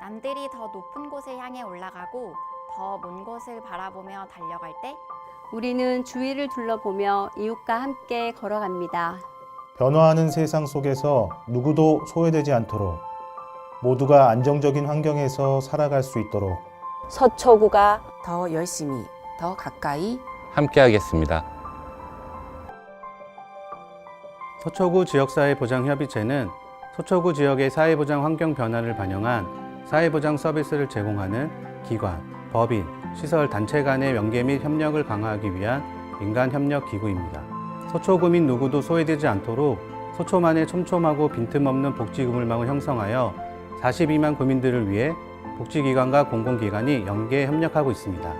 남들이 더 높은 곳을 향해 올라가고 더 먼 곳을 바라보며 달려갈 때 우리는 주위를 둘러보며 이웃과 함께 걸어갑니다. 변화하는 세상 속에서 누구도 소외되지 않도록 모두가 안정적인 환경에서 살아갈 수 있도록 서초구가 더 열심히, 더 가까이 함께하겠습니다. 서초구 지역사회보장협의체는 서초구 지역의 사회보장 환경 변화를 반영한 사회보장 서비스를 제공하는 기관, 법인, 시설, 단체 간의 연계 및 협력을 강화하기 위한 민간 협력 기구입니다. 서초구민 누구도 소외되지 않도록 서초만의 촘촘하고 빈틈없는 복지구물망을 형성하여 42만 구민들을 위해 복지기관과 공공기관이 연계 협력하고 있습니다.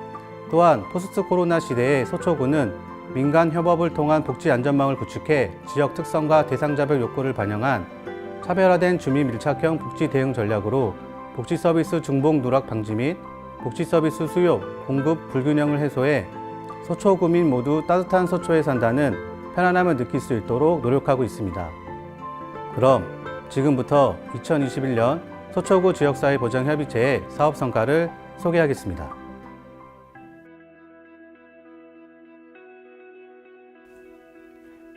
또한 포스트 코로나 시대의 서초구는 민간 협업을 통한 복지 안전망을 구축해 지역 특성과 대상자별 욕구를 반영한 차별화된 주민 밀착형 복지 대응 전략으로 복지 서비스 중복 누락 방지 및 복지 서비스 수요, 공급 불균형을 해소해 서초 구민 모두 따뜻한 서초에 산다는 편안함을 느낄 수 있도록 노력하고 있습니다. 그럼 지금부터 2021년 서초구 지역사회 보장 협의체의 사업 성과를 소개하겠습니다.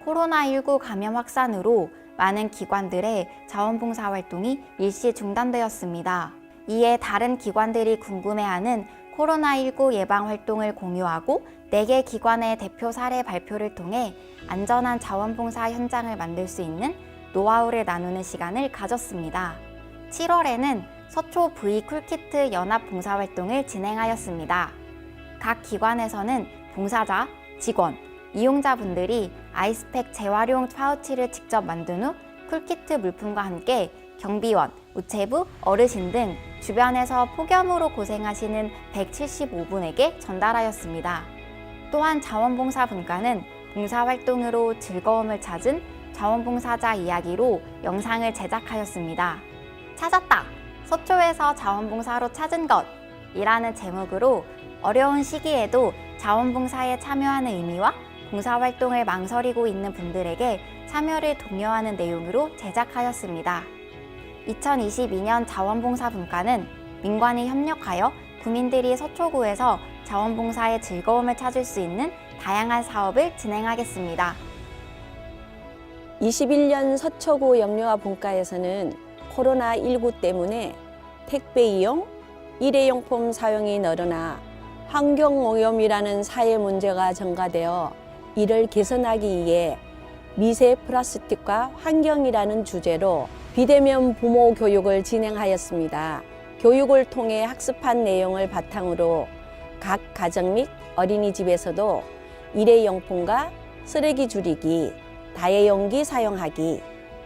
코로나19 감염 확산으로 많은 기관들의 자원봉사 활동이 일시 중단되었습니다. 이에 다른 기관들이 궁금해하는 코로나19 예방 활동을 공유하고 4개 기관의 대표 사례 발표를 통해 안전한 자원봉사 현장을 만들 수 있는 노하우를 나누는 시간을 가졌습니다. 7월에는 서초 V 쿨키트 연합 봉사활동을 진행하였습니다. 각 기관에서는 봉사자, 직원, 이용자분들이 아이스팩 재활용 파우치를 직접 만든 후 쿨키트 물품과 함께 경비원, 우체부, 어르신 등 주변에서 폭염으로 고생하시는 175분에게 전달하였습니다. 또한 자원봉사 분과는 봉사활동으로 즐거움을 찾은 자원봉사자 이야기로 영상을 제작하였습니다. 찾았다! 서초에서 자원봉사로 찾은 것! 이라는 제목으로 어려운 시기에도 자원봉사에 참여하는 의미와 봉사활동을 망설이고 있는 분들에게 참여를 독려하는 내용으로 제작하였습니다. 2022년 자원봉사 분과는 민관이 협력하여 구민들이 서초구에서 자원봉사의 즐거움을 찾을 수 있는 다양한 사업을 진행하겠습니다. 21년 서초구 영유아 본과에서는 코로나19 때문에 택배 이용, 일회용품 사용이 늘어나 환경오염이라는 사회 문제가 증가되어 이를 개선하기 위해 미세 플라스틱과 환경이라는 주제로 비대면 부모 교육을 진행하였습니다. 교육을 통해 학습한 내용을 바탕으로 각 가정 및 어린이집에서도 일회용품과 쓰레기 줄이기, 다회용기 사용하기,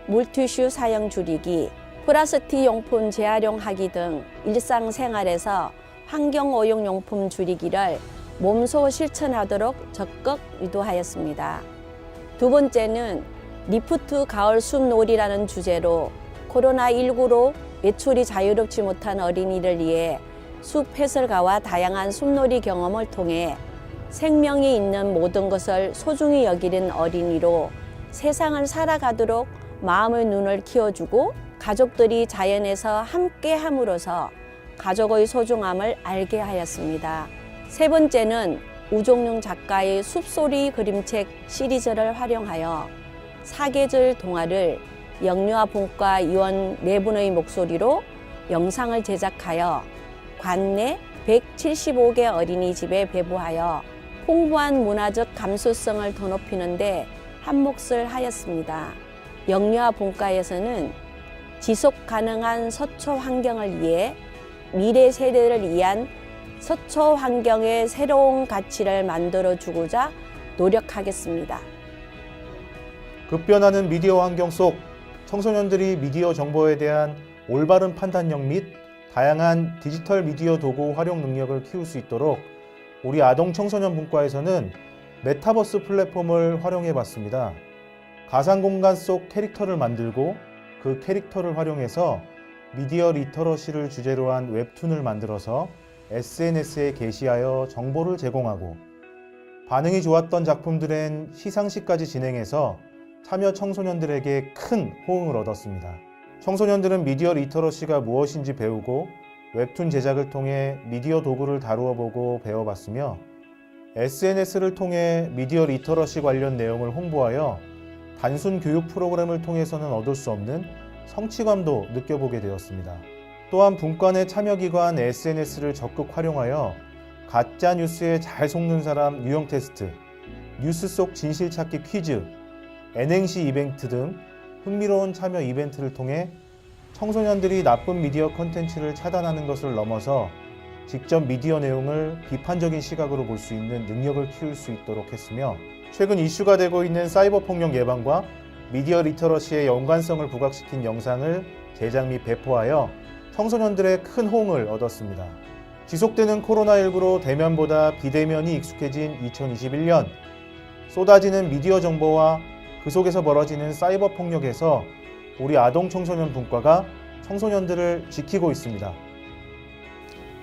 물티슈 사용 줄이기, 플라스틱 용품 재활용하기 등 일상생활에서 환경오염 용품 줄이기를 몸소 실천하도록 적극 유도하였습니다. 두 번째는 리프트 가을 숲놀이라는 주제로 코로나19로 외출이 자유롭지 못한 어린이를 위해 숲 해설가와 다양한 숲놀이 경험을 통해 생명이 있는 모든 것을 소중히 여기는 어린이로 세상을 살아가도록 마음의 눈을 키워주고 가족들이 자연에서 함께 함으로써 가족의 소중함을 알게 하였습니다. 세 번째는 우종룡 작가의 숲소리 그림책 시리즈를 활용하여 사계절 동화를 영유아 본과 의원 네 분의 목소리로 영상을 제작하여 관내 175개 어린이집에 배부하여 풍부한 문화적 감수성을 더 높이는데 한몫을 하였습니다. 영유아 본과에서는 지속 가능한 서초 환경을 위해 미래 세대를 위한 서초 환경의 새로운 가치를 만들어 주고자 노력하겠습니다. 급변하는 미디어 환경 속 청소년들이 미디어 정보에 대한 올바른 판단력 및 다양한 디지털 미디어 도구 활용 능력을 키울 수 있도록 우리 아동 청소년 분과에서는 메타버스 플랫폼을 활용해 봤습니다. 가상 공간 속 캐릭터를 만들고 그 캐릭터를 활용해서 미디어 리터러시를 주제로 한 웹툰을 만들어서 SNS에 게시하여 정보를 제공하고 반응이 좋았던 작품들엔 시상식까지 진행해서 참여 청소년들에게 큰 호응을 얻었습니다. 청소년들은 미디어 리터러시가 무엇인지 배우고 웹툰 제작을 통해 미디어 도구를 다루어 보고 배워봤으며 SNS를 통해 미디어 리터러시 관련 내용을 홍보하여 단순 교육 프로그램을 통해서는 얻을 수 없는 성취감도 느껴보게 되었습니다. 또한 분권의 참여기관 SNS를 적극 활용하여 가짜 뉴스에 잘 속는 사람 유형 테스트, 뉴스 속 진실 찾기 퀴즈, N행시 이벤트 등 흥미로운 참여 이벤트를 통해 청소년들이 나쁜 미디어 콘텐츠를 차단하는 것을 넘어서 직접 미디어 내용을 비판적인 시각으로 볼 수 있는 능력을 키울 수 있도록 했으며 최근 이슈가 되고 있는 사이버 폭력 예방과 미디어 리터러시의 연관성을 부각시킨 영상을 제작 및 배포하여 청소년들의 큰 호응을 얻었습니다. 지속되는 코로나19로 대면보다 비대면이 익숙해진 2021년 쏟아지는 미디어 정보와 그 속에서 벌어지는 사이버 폭력에서 우리 아동 청소년 분과가 청소년들을 지키고 있습니다.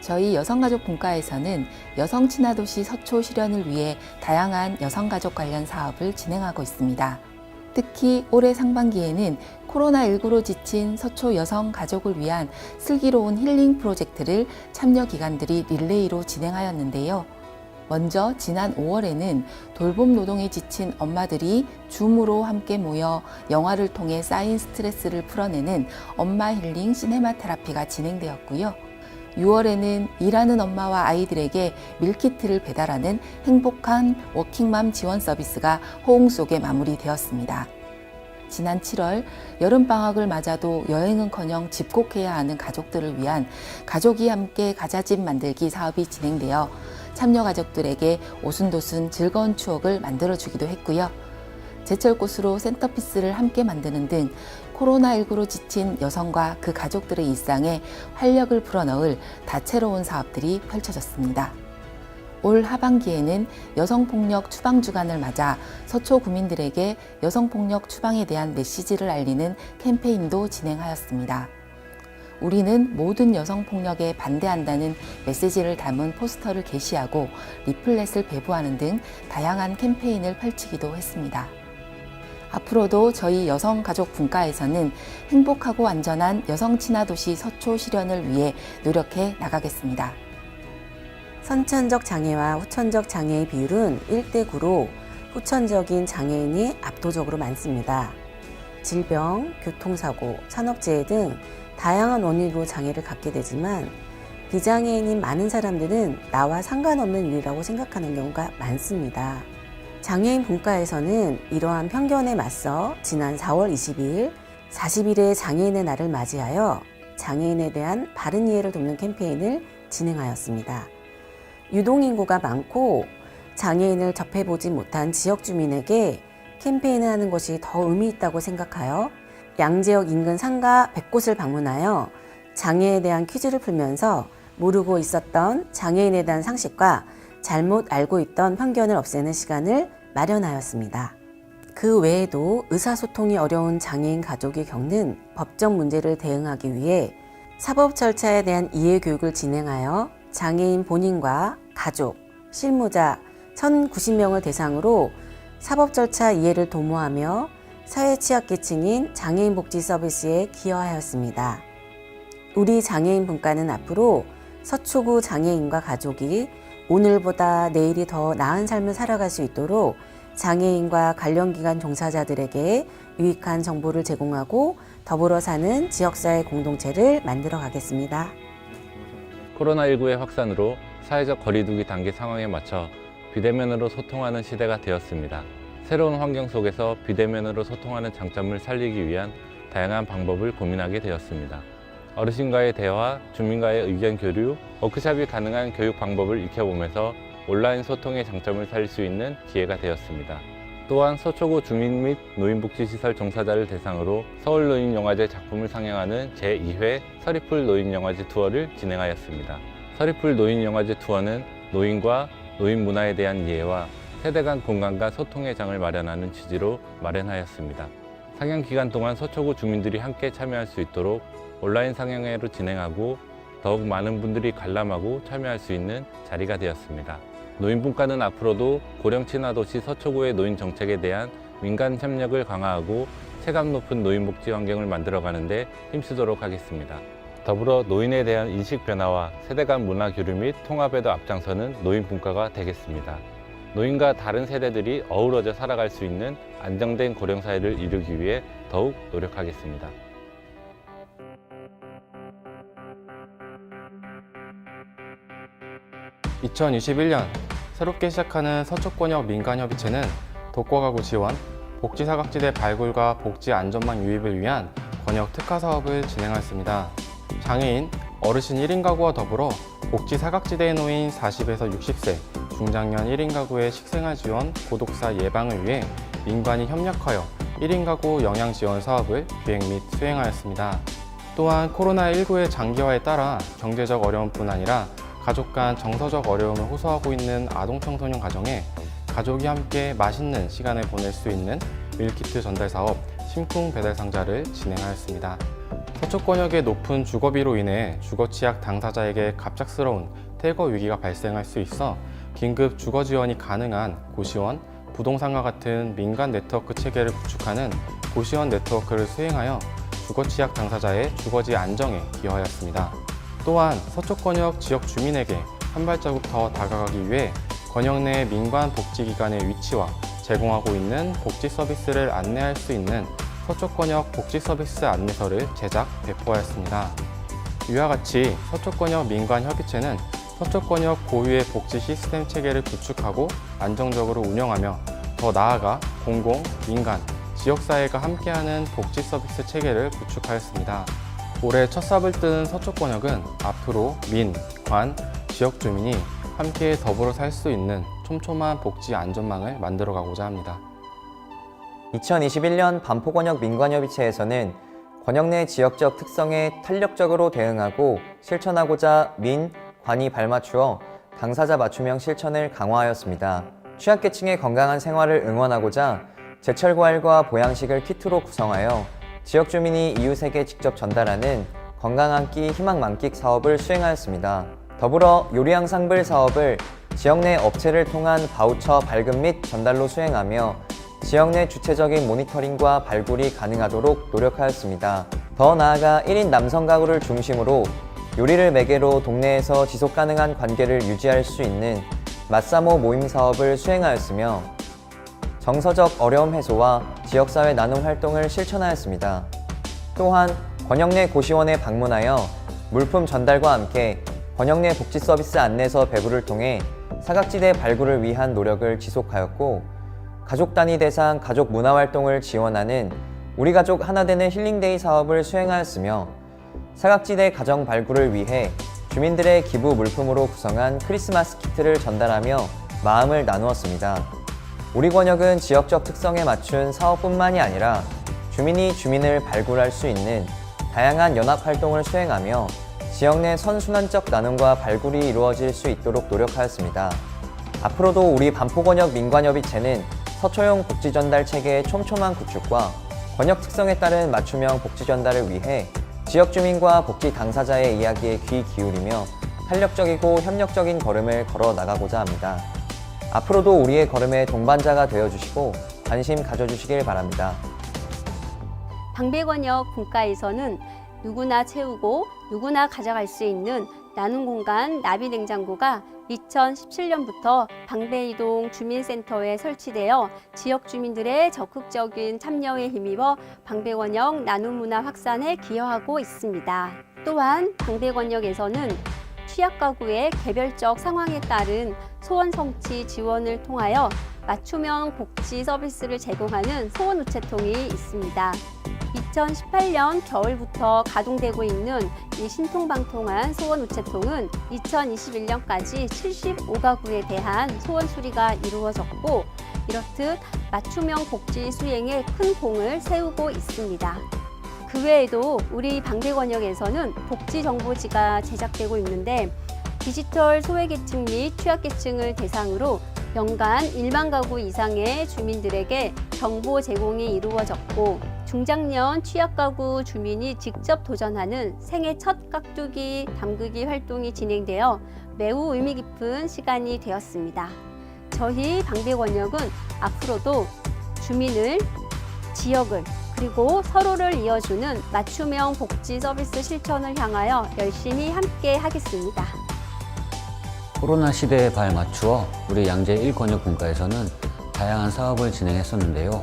저희 여성가족 분과에서는 여성 친화도시 서초 실현을 위해 다양한 여성가족 관련 사업을 진행하고 있습니다. 특히 올해 상반기에는 코로나19로 지친 서초 여성 가족을 위한 슬기로운 힐링 프로젝트를 참여 기관들이 릴레이로 진행하였는데요. 먼저 지난 5월에는 돌봄 노동에 지친 엄마들이 줌으로 함께 모여 영화를 통해 쌓인 스트레스를 풀어내는 엄마 힐링 시네마 테라피가 진행되었고요. 6월에는 일하는 엄마와 아이들에게 밀키트를 배달하는 행복한 워킹맘 지원 서비스가 호응 속에 마무리되었습니다. 지난 7월 여름방학을 맞아도 여행은커녕 집콕해야 하는 가족들을 위한 가족이 함께 가자집 만들기 사업이 진행되어 참여 가족들에게 오순도순 즐거운 추억을 만들어주기도 했고요. 제철꽃으로 센터피스를 함께 만드는 등 코로나19로 지친 여성과 그 가족들의 일상에 활력을 불어넣을 다채로운 사업들이 펼쳐졌습니다. 올 하반기에는 여성폭력 추방 주간을 맞아 서초 구민들에게 여성폭력 추방에 대한 메시지를 알리는 캠페인도 진행하였습니다. 우리는 모든 여성폭력에 반대한다는 메시지를 담은 포스터를 게시하고 리플렛을 배부하는 등 다양한 캠페인을 펼치기도 했습니다. 앞으로도 저희 여성가족 분과에서는 행복하고 안전한 여성 친화도시 서초 실현을 위해 노력해 나가겠습니다. 선천적 장애와 후천적 장애의 비율은 1대 9로 후천적인 장애인이 압도적으로 많습니다. 질병, 교통사고, 산업재해 등 다양한 원인으로 장애를 갖게 되지만 비장애인인 많은 사람들은 나와 상관없는 일이라고 생각하는 경우가 많습니다. 장애인 분과에서는 이러한 편견에 맞서 지난 4월 22일 40일의 장애인의 날을 맞이하여 장애인에 대한 바른 이해를 돕는 캠페인을 진행하였습니다. 유동인구가 많고 장애인을 접해보지 못한 지역 주민에게 캠페인을 하는 것이 더 의미 있다고 생각하여 양지역 인근 상가 100곳을 방문하여 장애에 대한 퀴즈를 풀면서 모르고 있었던 장애인에 대한 상식과 잘못 알고 있던 편견을 없애는 시간을 마련하였습니다. 그 외에도 의사소통이 어려운 장애인 가족이 겪는 법적 문제를 대응하기 위해 사법 절차에 대한 이해 교육을 진행하여 장애인 본인과 가족, 실무자 1,090명을 대상으로 사법 절차 이해를 도모하며 사회 취약계층인 장애인 복지 서비스에 기여하였습니다. 우리 장애인 분과는 앞으로 서초구 장애인과 가족이 오늘보다 내일이 더 나은 삶을 살아갈 수 있도록 장애인과 관련 기관 종사자들에게 유익한 정보를 제공하고 더불어 사는 지역사회 공동체를 만들어 가겠습니다. 코로나19의 확산으로 사회적 거리두기 단계 상황에 맞춰 비대면으로 소통하는 시대가 되었습니다. 새로운 환경 속에서 비대면으로 소통하는 장점을 살리기 위한 다양한 방법을 고민하게 되었습니다. 어르신과의 대화, 주민과의 의견 교류, 워크샵이 가능한 교육 방법을 익혀보면서 온라인 소통의 장점을 살릴 수 있는 기회가 되었습니다. 또한 서초구 주민 및 노인복지시설 종사자를 대상으로 서울노인영화제 작품을 상영하는 제2회 서리풀 노인영화제 투어를 진행하였습니다. 서리풀 노인영화제 투어는 노인과 노인 문화에 대한 이해와 세대 간 공간과 소통의 장을 마련하는 취지로 마련하였습니다. 상영 기간 동안 서초구 주민들이 함께 참여할 수 있도록 온라인 상영회로 진행하고 더욱 많은 분들이 관람하고 참여할 수 있는 자리가 되었습니다. 노인분과는 앞으로도 고령 친화도시 서초구의 노인 정책에 대한 민간 협력을 강화하고 체감 높은 노인복지 환경을 만들어가는 데 힘쓰도록 하겠습니다. 더불어 노인에 대한 인식 변화와 세대 간 문화 교류 및 통합에도 앞장서는 노인 분과가 되겠습니다. 노인과 다른 세대들이 어우러져 살아갈 수 있는 안정된 고령 사회를 이루기 위해 더욱 노력하겠습니다. 2021년 새롭게 시작하는 서초권역 민간협의체는 독거가구 지원, 복지사각지대 발굴과 복지 안전망 유입을 위한 권역 특화 사업을 진행하였습니다. 장애인, 어르신 1인 가구와 더불어 복지 사각지대에 놓인 40에서 60세 중장년 1인 가구의 식생활 지원, 고독사 예방을 위해 민관이 협력하여 1인 가구 영양 지원 사업을 기획 및 수행하였습니다. 또한 코로나19의 장기화에 따라 경제적 어려움뿐 아니라 가족 간 정서적 어려움을 호소하고 있는 아동 청소년 가정에 가족이 함께 맛있는 시간을 보낼 수 있는 밀키트 전달 사업 심쿵 배달 상자를 진행하였습니다. 서초 권역의 높은 주거비로 인해 주거취약 당사자에게 갑작스러운 퇴거 위기가 발생할 수 있어 긴급 주거 지원이 가능한 고시원, 부동산과 같은 민간 네트워크 체계를 구축하는 고시원 네트워크를 수행하여 주거취약 당사자의 주거지 안정에 기여하였습니다. 또한 서초권역 지역 주민에게 한 발자국 더 다가가기 위해 권역 내 민관 복지기관의 위치와 제공하고 있는 복지 서비스를 안내할 수 있는 서초권역 복지 서비스 안내서를 제작, 배포하였습니다. 이와 같이 서초권역 민관협의체는 서초권역 고유의 복지 시스템 체계를 구축하고 안정적으로 운영하며 더 나아가 공공, 민간, 지역사회가 함께하는 복지 서비스 체계를 구축하였습니다. 올해 첫 삽을 뜬 서초권역은 앞으로 민, 관, 지역 주민이 함께 더불어 살 수 있는 촘촘한 복지 안전망을 만들어가고자 합니다. 2021년 반포권역 민관협의체에서는 권역 내 지역적 특성에 탄력적으로 대응하고 실천하고자 민, 관이 발맞추어 당사자 맞춤형 실천을 강화하였습니다. 취약계층의 건강한 생활을 응원하고자 제철 과일과 보양식을 키트로 구성하여 지역 주민이 이웃에게 직접 전달하는 건강 한 끼 희망 만끽 사업을 수행하였습니다. 더불어 요리향 상불 사업을 지역 내 업체를 통한 바우처 발급 및 전달로 수행하며 지역 내 주체적인 모니터링과 발굴이 가능하도록 노력하였습니다. 더 나아가 1인 남성 가구를 중심으로 요리를 매개로 동네에서 지속 가능한 관계를 유지할 수 있는 맛사모 모임 사업을 수행하였으며 정서적 어려움 해소와 지역사회 나눔 활동을 실천하였습니다. 또한 권역 내 고시원에 방문하여 물품 전달과 함께 권역 내 복지 서비스 안내서 배부를 통해 사각지대 발굴을 위한 노력을 지속하였고 가족 단위 대상 가족 문화 활동을 지원하는 우리 가족 하나 되는 힐링데이 사업을 수행하였으며 사각지대 가정 발굴을 위해 주민들의 기부 물품으로 구성한 크리스마스 키트를 전달하며 마음을 나누었습니다. 우리 권역은 지역적 특성에 맞춘 사업뿐만이 아니라 주민이 주민을 발굴할 수 있는 다양한 연합 활동을 수행하며 지역 내 선순환적 나눔과 발굴이 이루어질 수 있도록 노력하였습니다. 앞으로도 우리 반포권역 민관협의체는 서초용 복지 전달 체계의 촘촘한 구축과 권역 특성에 따른 맞춤형 복지 전달을 위해 지역 주민과 복지 당사자의 이야기에 귀 기울이며 탄력적이고 협력적인 걸음을 걸어 나가고자 합니다. 앞으로도 우리의 걸음의 동반자가 되어 주시고 관심 가져 주시길 바랍니다. 방배권역 분과에서는 누구나 채우고 누구나 가져갈 수 있는 나눔 공간 나비 냉장고가 2017년부터 방배이동 주민센터에 설치되어 지역 주민들의 적극적인 참여에 힘입어 방배권역 나눔 문화 확산에 기여하고 있습니다. 또한 방배권역에서는 취약 가구의 개별적 상황에 따른 소원 성취 지원을 통하여 맞춤형 복지 서비스를 제공하는 소원 우체통이 있습니다. 2018년 겨울부터 가동되고 있는 이 신통방통한 소원 우체통은 2021년까지 75가구에 대한 소원 수리가 이루어졌고 이렇듯 맞춤형 복지 수행에 큰 공을 세우고 있습니다. 그 외에도 우리 방배권역에서는 복지정보지가 제작되고 있는데 디지털 소외계층 및 취약계층을 대상으로 연간 1만 가구 이상의 주민들에게 정보 제공이 이루어졌고 중장년 취약 가구 주민이 직접 도전하는 생애 첫 깍두기 담그기 활동이 진행되어 매우 의미 깊은 시간이 되었습니다. 저희 방배권역은 앞으로도 주민을, 지역을 그리고 서로를 이어주는 맞춤형 복지 서비스 실천을 향하여 열심히 함께 하겠습니다. 코로나 시대에 발맞추어 우리 양재 1권역 분과에서는 다양한 사업을 진행했었는데요.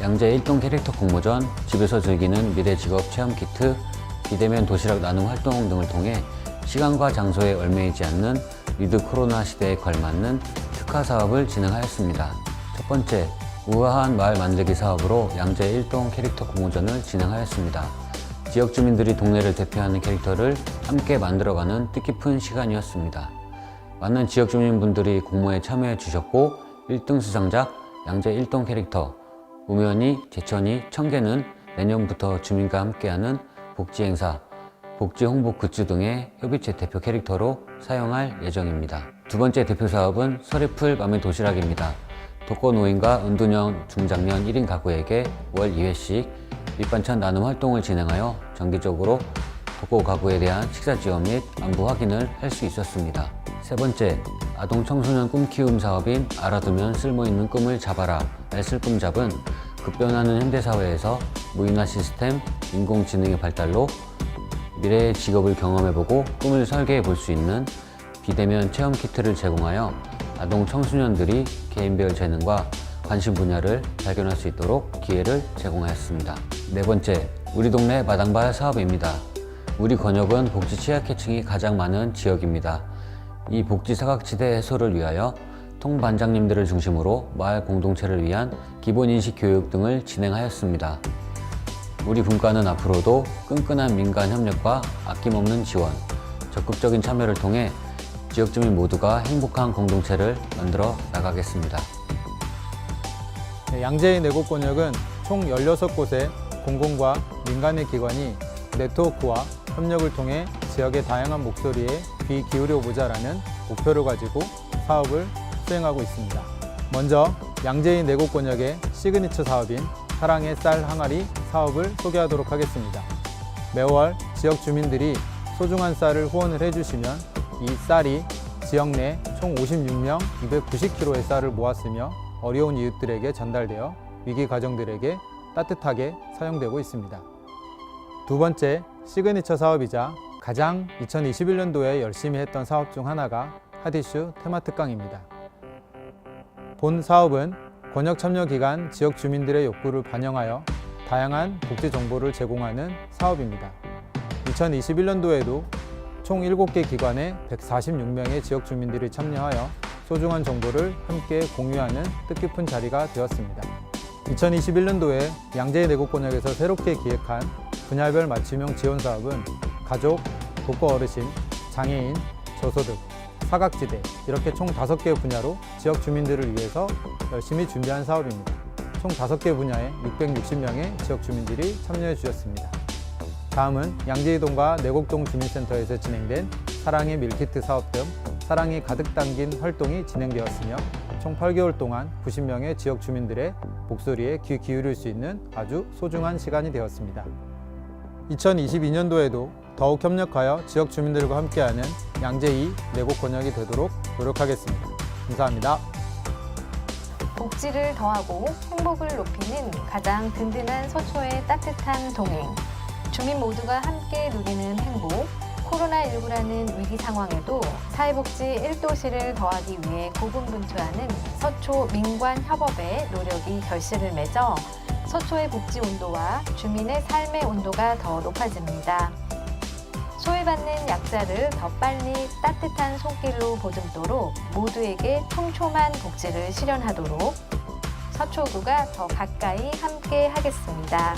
양재 1동 캐릭터 공모전, 집에서 즐기는 미래 직업 체험 키트, 비대면 도시락 나눔 활동 등을 통해 시간과 장소에 얽매이지 않는 위드 코로나 시대에 걸맞는 특화 사업을 진행하였습니다. 첫 번째, 우아한 마을 만들기 사업으로 양재 1동 캐릭터 공모전을 진행하였습니다. 지역 주민들이 동네를 대표하는 캐릭터를 함께 만들어가는 뜻깊은 시간이었습니다. 많은 지역 주민분들이 공모에 참여해 주셨고 1등 수상작 양재 1동 캐릭터 우면이, 제천이, 청계는 내년부터 주민과 함께하는 복지 행사, 복지 홍보 굿즈 등의 협의체 대표 캐릭터로 사용할 예정입니다. 두 번째 대표 사업은 서리풀 맘의 도시락입니다. 독거노인과 은둔형 중장년 1인 가구에게 월 2회씩 밑반찬 나눔 활동을 진행하여 정기적으로 독거 가구에 대한 식사 지원 및 안부 확인을 할 수 있었습니다. 세 번째, 아동 청소년 꿈 키움 사업인 알아두면 쓸모있는 꿈을 잡아라 의 꿈잡은 급변하는 현대사회에서 무인화 시스템, 인공지능의 발달로 미래의 직업을 경험해보고 꿈을 설계해 볼 수 있는 비대면 체험 키트를 제공하여 아동 청소년들이 개인별 재능과 관심 분야를 발견할 수 있도록 기회를 제공하였습니다. 네 번째, 우리 동네 마당발 사업입니다. 우리 권역은 복지 취약계층이 가장 많은 지역입니다. 이 복지 사각지대 해소를 위하여 통반장님들을 중심으로 마을 공동체를 위한 기본인식 교육 등을 진행하였습니다. 우리 분과는 앞으로도 끈끈한 민간 협력과 아낌없는 지원, 적극적인 참여를 통해 지역 주민 모두가 행복한 공동체를 만들어 나가겠습니다. 네, 양재의 내곡 권역은 총 16곳의 공공과 민간의 기관이 네트워크와 협력을 통해 지역의 다양한 목소리에 귀 기울여 보자라는 목표를 가지고 사업을 수행하고 있습니다. 먼저 양재의 내곡권역의 시그니처 사업인 사랑의 쌀 항아리 사업을 소개하도록 하겠습니다. 매월 지역 주민들이 소중한 쌀을 후원을 해주시면 이 쌀이 지역 내 총 56명 290kg의 쌀을 모았으며 어려운 이웃들에게 전달되어 위기 가정들에게 따뜻하게 사용되고 있습니다. 두 번째 시그니처 사업이자 가장 2021년도에 열심히 했던 사업 중 하나가 하디슈 테마특강입니다. 본 사업은 권역 참여 기간 지역 주민들의 욕구를 반영하여 다양한 복지 정보를 제공하는 사업입니다. 2021년도에도 총 7개 기관에 146명의 지역 주민들이 참여하여 소중한 정보를 함께 공유하는 뜻깊은 자리가 되었습니다. 2021년도에 양재 내곡 권역에서 새롭게 기획한 분야별 맞춤형 지원 사업은 가족, 독거 어르신, 장애인, 저소득, 사각지대 이렇게 총 5개 분야로 지역 주민들을 위해서 열심히 준비한 사업입니다. 총 5개 분야에 660명의 지역 주민들이 참여해 주셨습니다. 다음은 양재이동과 내곡동 주민센터에서 진행된 사랑의 밀키트 사업 등 사랑이 가득 담긴 활동이 진행되었으며 총 8개월 동안 90명의 지역 주민들의 목소리에 귀 기울일 수 있는 아주 소중한 시간이 되었습니다. 2022년도에도 더욱 협력하여 지역 주민들과 함께하는 양재2 내곡 권역이 되도록 노력하겠습니다. 감사합니다. 복지를 더하고 행복을 높이는 가장 든든한 서초의 따뜻한 동행. 주민 모두가 함께 누리는 행복. 코로나19라는 위기 상황에도 사회복지 1도시를 더하기 위해 고군분투하는 서초 민관 협업의 노력이 결실을 맺어 서초의 복지 온도와 주민의 삶의 온도가 더 높아집니다. 소외받는 약자를 더 빨리 따뜻한 손길로 보듬도록 모두에게 촘촘한 복지를 실현하도록 서초구가 더 가까이 함께 하겠습니다.